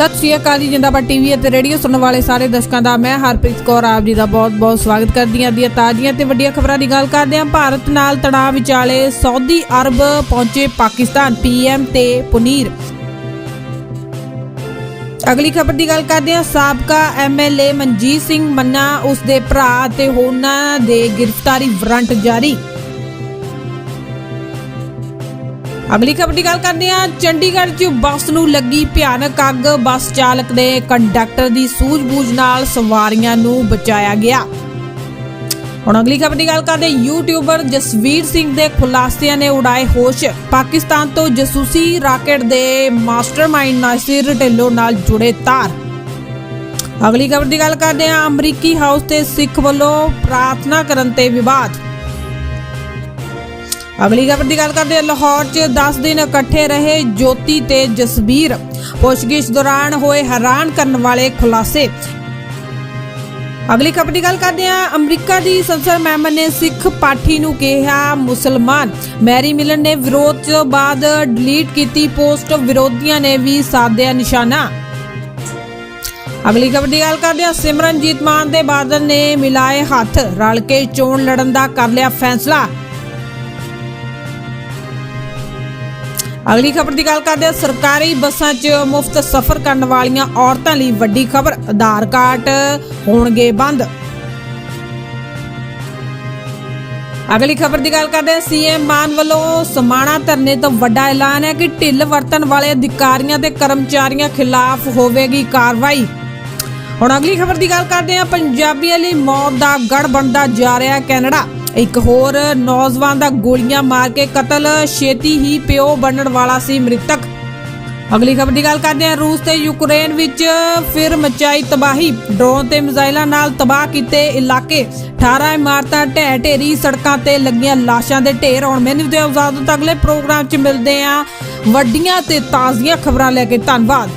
ਸਤਿ ਸ਼੍ਰੀ ਅਕਾਲ ਜੀ ਜਿੰਦਾਬਾਦ ਟੀਵੀ ਅਤੇ ਰੇਡੀਓ ਸੁਣਨ ਵਾਲੇ ਸਾਰੇ ਦਰਸ਼ਕਾਂ ਦਾ ਮੈਂ ਹਰਪ੍ਰੀਤ ਕੌਰ ਆਪ ਜੀ ਦਾ ਬਹੁਤ-ਬਹੁਤ ਸਵਾਗਤ ਕਰਦੀ ਹਾਂ। ਦੀਆਂ ਤਾਜ਼ੀਆਂ ਤੇ ਵੱਡੀਆਂ ਖਬਰਾਂ ਦੀ ਗੱਲ ਕਰਦੇ ਹਾਂ। ਭਾਰਤ ਨਾਲ ਤਣਾਅ ਵਿਚਾਲੇ ਸਾਊਦੀ ਅਰਬ ਪਹੁੰਚੇ ਪਾਕਿਸਤਾਨ, ਪੀਐਮ ਤੇ ਪੁਨੀਰ। ਅਗਲੀ ਖਬਰ ਦੀ ਗੱਲ ਕਰਦੇ ਹਾਂ। ਸਾਬਕਾ ਐਮਐਲਏ ਮਨਜੀਤ ਸਿੰਘ ਮੰਨਾ ਉਸ ਦੇ ਭਰਾ ਅਤੇ ਹੋਰਨਾਂ ਦੇ ਗ੍ਰਿਫਤਾਰੀ ਵਾਰੰਟ ਜਾਰੀ। ਅਗਲੀ ਖਬਰ ਦੀ ਗੱਲ ਕਰਦੇ ਹਾਂ ਚੰਡੀਗੜ੍ਹ 'ਚ ਬੱਸ ਨੂੰ ਲੱਗੀ ਭਿਆਨਕ ਅੱਗ। ਬੱਸ ਚਾਲਕ ਦੇ ਕੰਡਕਟਰ ਦੀ ਸੂਝ-ਬੂਝ ਨਾਲ ਸਵਾਰੀਆਂ ਨੂੰ ਬਚਾਇਆ ਗਿਆ। ਹੁਣ ਅਗਲੀ ਖਬਰ ਦੀ ਗੱਲ ਕਰਦੇ ਯੂਟਿਊਬਰ ਜਸਵੀਰ ਸਿੰਘ ਦੇ ਖੁਲਾਸਿਆਂ ਨੇ ਉਡਾਏ ਹੋਸ਼। ਪਾਕਿਸਤਾਨ ਤੋਂ ਜਸੂਸੀ ਰਾਕੇਟ ਦੇ ਮਾਸਟਰਮਾਈਂਡ ਨਾਸਿਰ ਢਿੱਲੋਂ ਨਾਲ ਜੁੜੇ ਤਾਰ। ਅਗਲੀ ਖਬਰ ਦੀ ਗੱਲ ਕਰਦੇ ਹਾਂ, ਅਮਰੀਕੀ ਹਾਊਸ ਤੇ ਸਿੱਖ ਵੱਲੋਂ ਪ੍ਰਾਰਥਨਾ ਕਰਨ ਤੇ ਵਿਵਾਦ। ਅਗਲੀ ਖਬਰ ਦੀ ਗੱਲ ਕਰਦੇ ਹਾਂ, ਲਾਹੌਰ 'ਚ 10 ਦਿਨ ਇਕੱਠੇ ਰਹੇ ਜੋਤੀ ਤੇ ਜਸਬੀਰ। ਪੁੱਛਗਿੱਛ ਦੌਰਾਨ ਹੋਏ ਹੈਰਾਨ ਕਰਨ ਵਾਲੇ ਖੁਲਾਸੇ। ਅਗਲੀ ਖਬਰ ਦੀ ਗੱਲ ਕਰਦੇ ਹਾਂ, ਅਮਰੀਕਾ ਦੀ ਸੰਸਦ ਮੈਂਬਰ ਨੇ ਸਿੱਖ ਪਾਠੀ ਨੂੰ ਕਿਹਾ, ਮੁਸਲਮਾਨ, ਮੈਰੀ ਮਿਲਨ ਨੇ ਵਿਰੋਧ ਤੋਂ ਬਾਅਦ ਡਿਲੀਟ ਕੀਤੀ ਪੋਸਟ, ਵਿਰੋਧੀਆਂ ਨੇ ਵੀ ਸਾਧਿਆ ਨਿਸ਼ਾਨਾ। ਅਗਲੀ ਖਬਰ ਦੀ ਗੱਲ ਕਰਦੇ ਹਾਂ, ਸਿਮਰਨਜੀਤ ਮਾਨ ਦੇ ਬਾਦਲ ਨੇ ਮਿਲਾਏ ਹੱਥ, ਰਲ ਕੇ ਚੋਣ ਲੜਨ ਦਾ ਕਰ ਲਿਆ ਫੈਸਲਾ। ਅਗਲੀ ਖਬਰ ਦੀ ਗੱਲ ਕਰਦੇ ਹਾਂ। ਸਰਕਾਰੀ ਬੱਸਾਂ 'ਚ ਮੁਫਤ ਸਫ਼ਰ ਕਰਨ ਵਾਲੀਆਂ ਔਰਤਾਂ ਲਈ ਵੱਡੀ ਖਬਰ, ਆਧਾਰ ਕਾਰਡ ਹੋਣਗੇ ਬੰਦ। ਅਗਲੀ ਖਬਰ ਦੀ ਗੱਲ ਕਰਦੇ ਹਾਂ। ਸੀਐਮ ਮਾਨ ਵੱਲੋਂ ਸਮਾਣਾ ਧਰਨੇ ਤੋਂ ਵੱਡਾ ਐਲਾਨ ਹੈ ਕਿ ਢਿੱਲ ਵਰਤਣ ਵਾਲੇ ਅਧਿਕਾਰੀਆਂ ਤੇ ਕਰਮਚਾਰੀਆਂ ਖਿਲਾਫ ਹੋਵੇਗੀ ਕਾਰਵਾਈ। ਹੁਣ ਅਗਲੀ ਖਬਰ ਦੀ ਗੱਲ ਕਰਦੇ ਹਾਂ। ਪੰਜਾਬੀਆਂ ਲਈ ਮੌਤ ਦਾ ਗੜ ਬਣਦਾ ਜਾ ਰਿਹਾ ਕੈਨੇਡਾ। ਇੱਕ ਹੋਰ ਨੌਜਵਾਨ ਦਾ ਗੋਲੀਆਂ ਮਾਰ ਕੇ ਕਤਲ, ਛੇਤੀ ਹੀ ਪਿਓ ਬਣਨ ਵਾਲਾ ਸੀ ਮ੍ਰਿਤਕ। ਅਗਲੀ ਖਬਰ ਦੀ ਗੱਲ ਕਰਦੇ ਹਾਂ, ਰੂਸ ਤੇ ਯੂਕਰੇਨ ਵਿੱਚ ਫਿਰ ਮਚਾਈ ਤਬਾਹੀ। ਡਰੋਨ ਤੇ ਮਿਜ਼ਾਈਲਾਂ ਨਾਲ ਤਬਾਹ ਕੀਤੇ ਇਲਾਕੇ। 18 ਇਮਾਰਤਾਂ ਢਹਿ ਢੇਰੀ ਸੜਕਾਂ ਤੇ ਲੱਗੀਆਂ ਲਾਸ਼ਾਂ ਦੇ ਢੇਰ ਹੁਣ ਮੈਨੂੰ ਤੇ ਆਜ਼ਾਦ ਤੋਂ ਅਗਲੇ ਪ੍ਰੋਗਰਾਮ 'ਚ ਮਿਲਦੇ ਆ ਵੱਡੀਆਂ ਤੇ ਤਾਜ਼ੀਆਂ ਖਬਰਾਂ ਲੈ ਕੇ ਧੰਨਵਾਦ।